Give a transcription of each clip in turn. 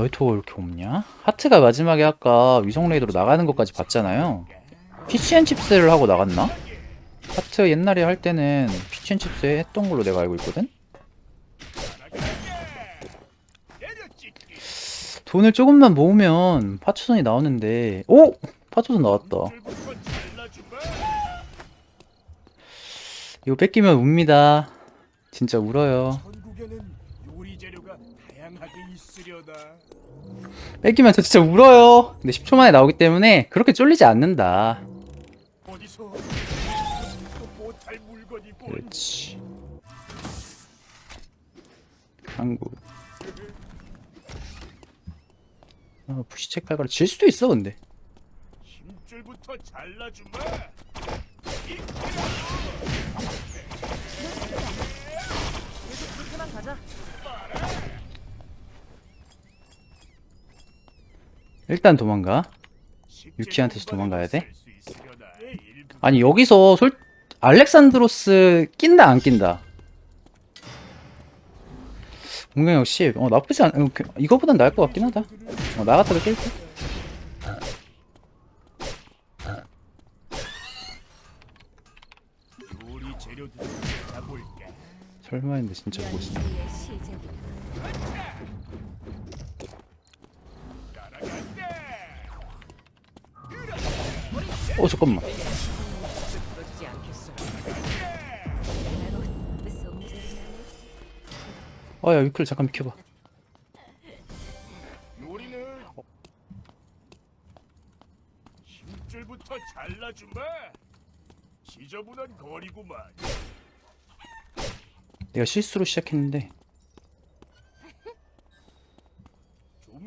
라이터가 이렇게 없냐? 하트가 마지막에 아까 위성 레이더로 나가는 것까지 봤잖아요. 피치앤칩스를 하고 나갔나? 하트 옛날에 할 때는 피치앤칩스 했던 걸로 내가 알고 있거든? 돈을 조금만 모으면 파초선이 나오는데 오! 파초선 나왔다. 이거 뺏기면 웁니다. 진짜 울어요. 전국에는 요리 재료가 다양하게 있으려다. 뺏기면 저 진짜 울어요. 근데 10초 만에 나오기 때문에 그렇게 쫄리지 않는다. 그렇지. 한국. 아, 푸시책 발가락 질 수도 있어, 근데. 힘줄부터 잘라주마. 가자. 일단 도망가. 유키한테서 도망가야 돼? 아니, 여기서 솔, 알렉산드로스 낀다, 안 낀다? 공격력 10. 어, 나쁘지 않, 어, 그- 이거보단 나을 것 같긴 하다. 어, 나갔다도 깰 듯? 요리 재료들 찾아볼까. 설마 했는데 진짜 보고 있어. 어, 잠깐만. 부러지지 않겠어. 나로 송재를 아, 야, 위클 잠깐 비켜봐. 요리는 힘줄부터 잘라주마. 지저분한 거리구만. 내가 실수로 시작했는데. 좀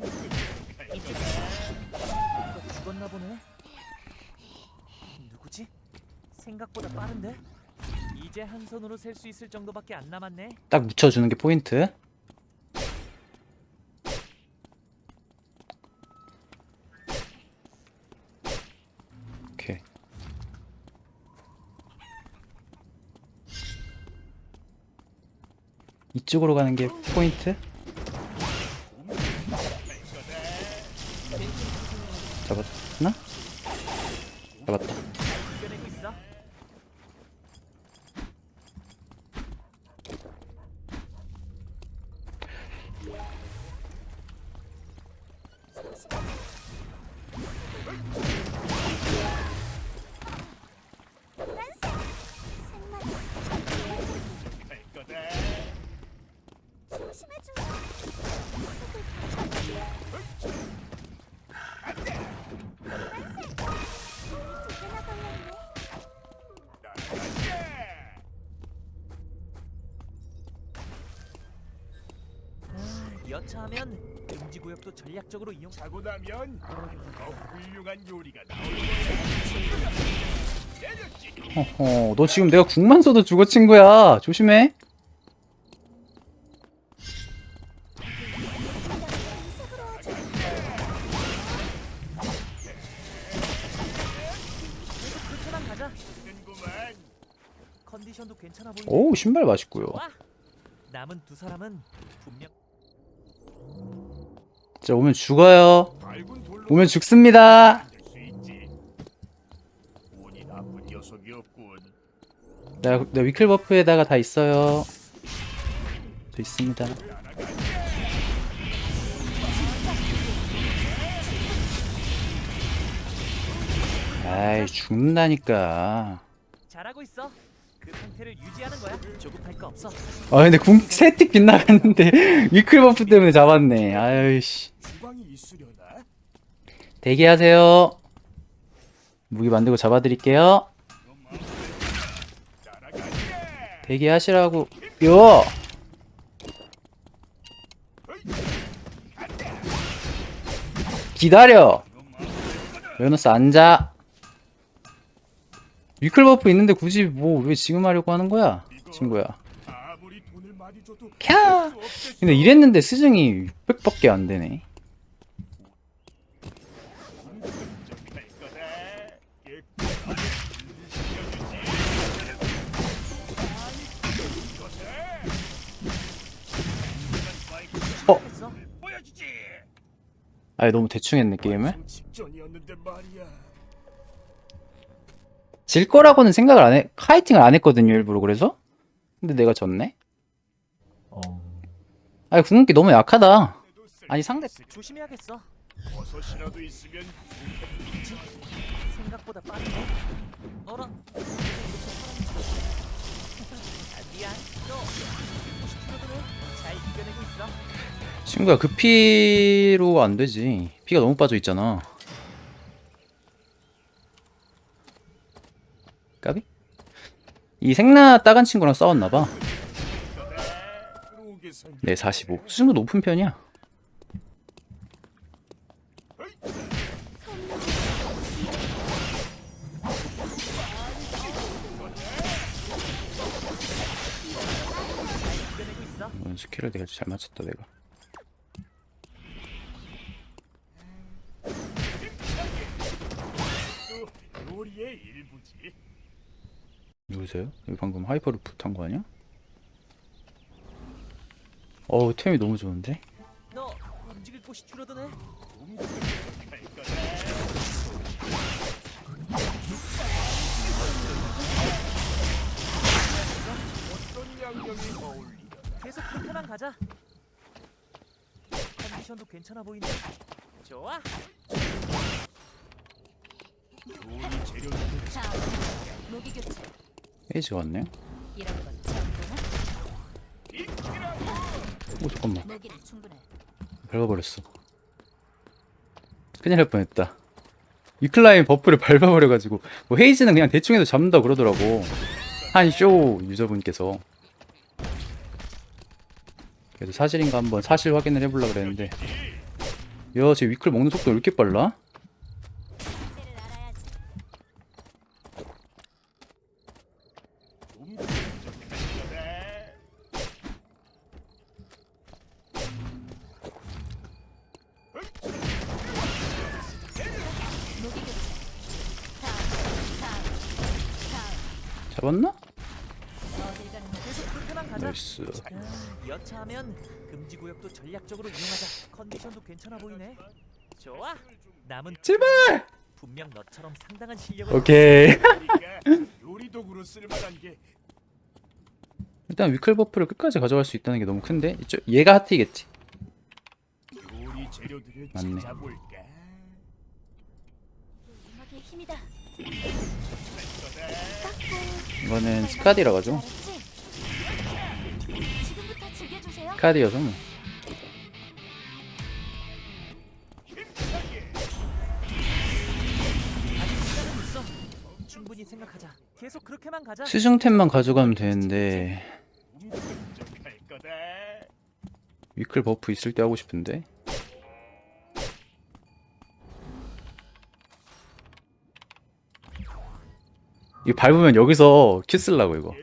죽었나 보네. 생각보다 빠른데? 이제 한 손으로 셀 수 있을 정도밖에 안 남았네. 딱 묻혀주는 게 포인트. 오케이. 이쪽으로 가는 게 포인트. 잡았나? 잡았다. 이겨내고 있어. 여차하면 금지 구역도 전략적으로 이용. 자고 나면 더 훌륭한 요리가 나올 거야. 내렸지. 어허, 너 지금 내가 국만 써도 죽어 친구야. 조심해. 그만 가자. 는구만. 컨디션도 괜찮아 보이네. 오, 신발 맛있고요. 와! 남은 두 사람은 분명 자, 오면 죽어요. 오면 죽습니다. 나, 나 위클 버프에다가 다 있어요. 저 있습니다. 아이, 죽는다니까. 잘하고 있어. 그 상태를 유지하는 거야. 조급할 거 없어. 아, 근데 궁, 세틱 빗나갔는데, 위클 버프 때문에 잡았네. 아유씨. 주방이 있으려나? 대기하세요. 무기 만들고 잡아드릴게요. 대기하시라고. 요! 기다려! 레오너스 앉아. 위클 버프 있는데 굳이 뭐 왜 지금 하려고 하는 거야? 친구야. 캬! 근데 이랬는데 스승이 600밖에 안 되네. 아예 너무 대충 했네 게임을. 질 거라고는 생각을 안 해 카이팅을 안 했거든요 일부러 그래서 근데 내가 졌네 어. 아니 궁극기 너무 약하다 아니 상대 조심해야겠어. 버섯이라도 있으면 생각보다 빠른데. 어라. 아, 미안. 너 친구야 그 피로 안 되지 피가 너무 빠져 있잖아 까비? 이 생나 따간 친구랑 싸웠나봐 들어오게 생. 네, 45. 수준도 높은 편이야. 이건 스킬을 되게 잘 맞췄다, 내가. 누구세요? 여기 방금 하이퍼를 붙한 거 아니야? 어우, 템이 너무 좋은데? 너 움직일 곳이 줄어드네. 어떤 양념이 어울리려? 계속 그렇게만 가자. 컨디션도 괜찮아 보이네. 좋아. 요리 재료들을 자, 무기 교체. 페이지가 왔네? 이런 건 처음이구나. 오, 잠깐만. 무기는 충분해. 밟아버렸어. 큰일 날 뻔했다. 위클라인 버프를 밟아버려가지고, 뭐 헤이즈는 그냥 대충 해서 잡는다 그러더라고. 한 쇼 유저분께서. 그래서 사실인가 한번 사실 확인을 해보려고 그랬는데. 야, 쟤 위클 먹는 속도 왜 이렇게 빨라? 잡았나? 나이스. 야, 여차하면 금지 구역도 전략적으로 이용하자. 컨디션도 괜찮아 보이네. 좋아. 남은 제발! 분명 너처럼 상당한 실력을 오케이. 요리 도구로 쓸만한 게 일단 위클 버프를 끝까지 가져갈 수 있다는 게 너무 큰데? 이쪽, 얘가 하트이겠지. 요리 재료들을 맞네. 찾아볼까? 음악의 힘이다. 이거는 스카디라 가죠. 알았지? 카디여서 뭐. 스승템만 가져가면 되는데. 위클 버프 있을 때 하고 싶은데 이거 밟으면 여기서 큐 쓸라고 이거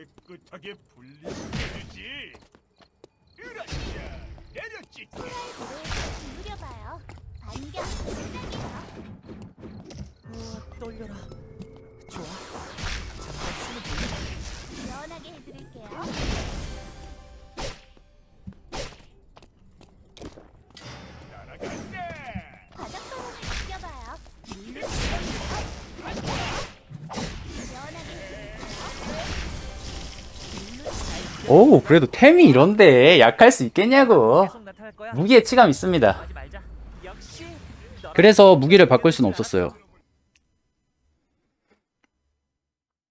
떨려라. 좋아. 잠깐 숨을 돌려. 시원하게 해드릴게요. 느껴봐요. 시원하게. 오 그래도 템이 이런데 약할 수 있겠냐고 계속 나타날 거야. 무기에 치감 있습니다 하지 말자. 역시 너랑 그래서 무기를 바꿀 수는 없었어요